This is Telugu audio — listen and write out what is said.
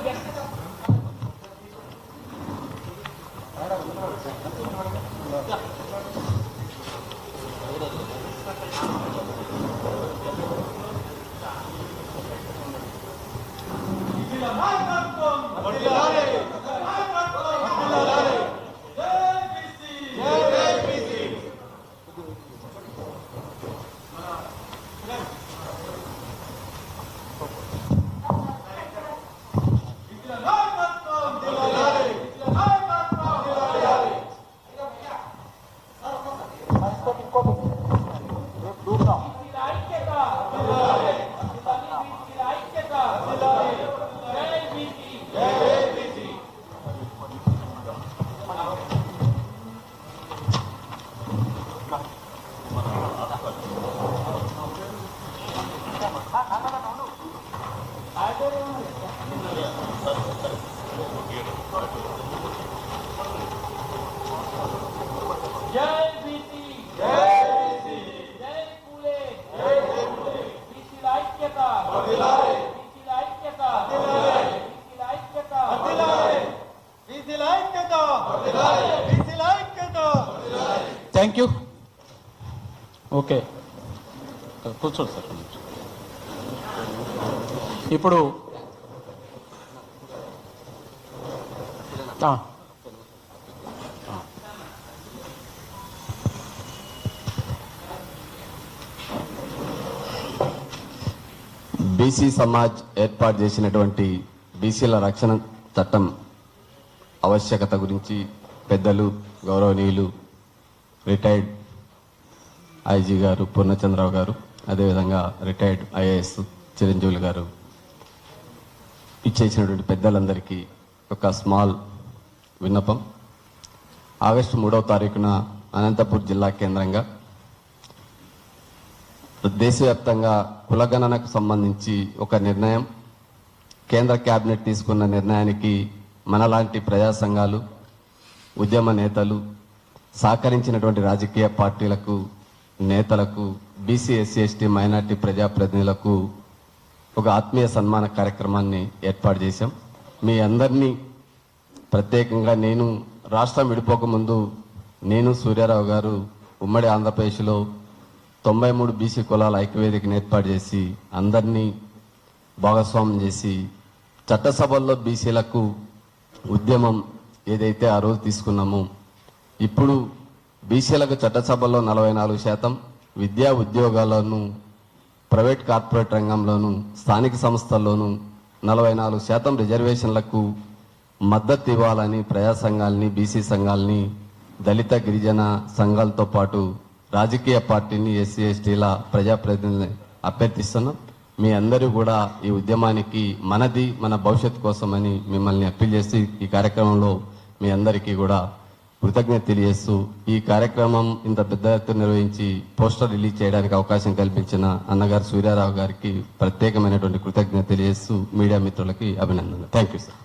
Thank you. Thank you okay. కూర్చోండి సార్. ఇప్పుడు. బీసీ సమాజ్ ఏర్పాటు చేసినటువంటి బీసీల రక్షణ చట్టం ఆవశ్యకత గురించి పెద్దలు గౌరవనీయులు రిటైర్డ్ ఐజీ గారు పూర్ణచంద్రరావు గారు అదేవిధంగా రిటైర్డ్ ఐఏఎస్ చిరంజీవులు గారు. ఇచ్చేసినటువంటి పెద్దలందరికీ ఒక స్మాల్ విన్నపం. ఆగస్టు మూడవ తారీఖున అనంతపూర్ జిల్లా కేంద్రంగా దేశవ్యాప్తంగా కులగణనకు సంబంధించి ఒక నిర్ణయం కేంద్ర కేబినెట్ తీసుకున్న నిర్ణయానికి మనలాంటి ప్రజా సంఘాలు ఉద్యమ నేతలు సహకరించినటువంటి రాజకీయ పార్టీలకు నేతలకు బీసీ ఎస్సీ ఎస్టీ మైనార్టీ ప్రజాప్రతినిధులకు ఒక ఆత్మీయ సన్మాన కార్యక్రమాన్ని ఏర్పాటు చేశాం. మీ అందరినీ ప్రత్యేకంగా నేను రాష్ట్రం విడిపోకముందు నేను సూర్యారావు గారు ఉమ్మడి ఆంధ్రప్రదేశ్లో తొంభై మూడు బీసీ కులాల ఐక్యవేదికను ఏర్పాటు చేసి అందరినీ భాగస్వామ్యం చేసి చట్టసభల్లో బీసీలకు ఉద్యమం ఏదైతే ఆ రోజు తీసుకున్నామో ఇప్పుడు బీసీలకు చట్టసభలో నలభై నాలుగు శాతం విద్యా ఉద్యోగాల్లోనూ ప్రైవేట్ కార్పొరేట్ రంగంలోనూ స్థానిక సంస్థల్లోనూ నలభై నాలుగు శాతం రిజర్వేషన్లకు మద్దతు ఇవ్వాలని ప్రజా సంఘాలని బీసీ సంఘాలని దళిత గిరిజన సంఘాలతో పాటు రాజకీయ పార్టీని ఎస్సీ ఎస్టీల ప్రజాప్రతినిధులని అభ్యర్థిస్తున్నాం. మీ అందరూ కూడా ఈ ఉద్యమానికి మనది మన భవిష్యత్తు కోసమని మిమ్మల్ని అప్పీల్ చేసి ఈ కార్యక్రమంలో మీ అందరికీ కూడా కృతజ్ఞత తెలియజేస్తూ ఈ కార్యక్రమం ఇంత పెద్ద ఎత్తున నిర్వహించి పోస్టర్ రిలీజ్ చేయడానికి అవకాశం కల్పించిన అన్నగారు సూర్యారావు గారికి ప్రత్యేకమైనటువంటి కృతజ్ఞత తెలియజేస్తూ మీడియా మిత్రులకి అభినందనలు. Thank you sir